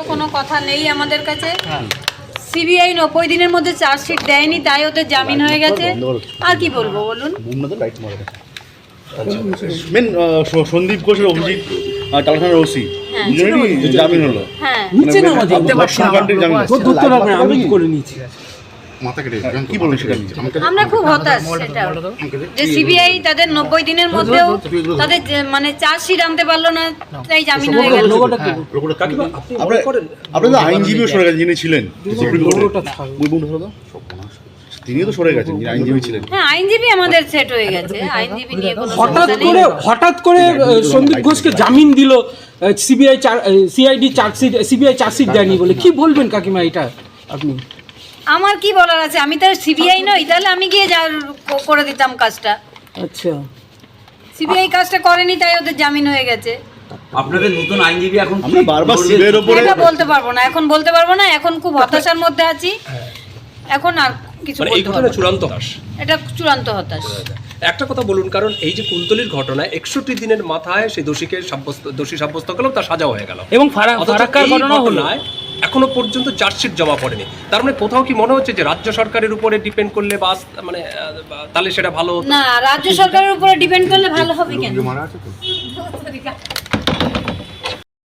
তো কোনো কথা নেই আমাদের কাছে। সিবিআই নব্বই দিনের মধ্যে চার্জশিট দেয়নি তাই ওদের জামিন হয়ে গেছে। আর কি বলব বলুন? মেন সন্দীপ ঘোষের অভিজিৎ ওসি হ্যাঁ। জামিন হলো। হ্যাঁ। মানে ধর্ষণ জামিন আমি করে নিয়েছি। মাথা কেটে কি বলবেন সেটা আমরা খুব হতাশ সেটা যে সিবিআই তাদের নব্বই দিনের মধ্যেও তাদের মানে চার্জশিট আনতে পারল না তাই জামিন হয়ে গেল কাকিমা আপনার আপনার তো আইনজীবীও সরে গেছেন যিনি ছিলেন সুপ্রিম কোর্টে। লোগোটা থাকবে। ওই বন্ধু হলো তো? তিনিও তো সরে গেছেন যিনি আইনজীবী ছিলেন। হ্যাঁ আইনজীবী আমাদের সেট হয়ে গেছে। আইনজীবী নিয়ে হঠাৎ করে হঠাৎ করে সন্দীপ ঘোষকে জামিন দিল CBI CID chargesheet CBI chargesheet দেয়নি বলে। কি বলবেন কাকিমা এটা আপনি? আমার কি বলার আছে? আমি তো সিবিআই নই তাহলে আমি গিয়ে যা করে দিতাম কাজটা। আচ্ছা। সিবিআই কাজটা করেনি তাই ওদের জামিন হয়ে গেছে। আপনাদের নতুন আইনজীবী এখন আমরা বারবার বলবে? সিবিআইয়ের ওপরে এটা বলতে পারব না এখন বলতে পারব না এখন খুব হতাশার মধ্যে আছি। এখন আর কিছু মানে বলতে পারব না। চূড়ান্ত। হাস এটা চূড়ান্ত হতাশ। একটা কথা বলুন কারণ এই যে কুলতলির ঘটনায় একষট্টি দিনের মাথায় সেই দোষীকে সাব্যস্ত দোষী সাব্যস্ত করলেও তার সাজা হয়ে গেল। এবং ফারাক্কার ঘটনা হলো। এখনও পর্যন্ত চার্জশিট জমা পড়েনি। তার মানে কোথাও কি মনে হচ্ছে যে রাজ্য সরকারের উপরে ডিপেন্ড করলে বা মানে তাহলে সেটা ভালো হতো? না রাজ্য সরকারের উপরে ডিপেন্ড করলে ভালো হবে কেন? মারা আছে তো?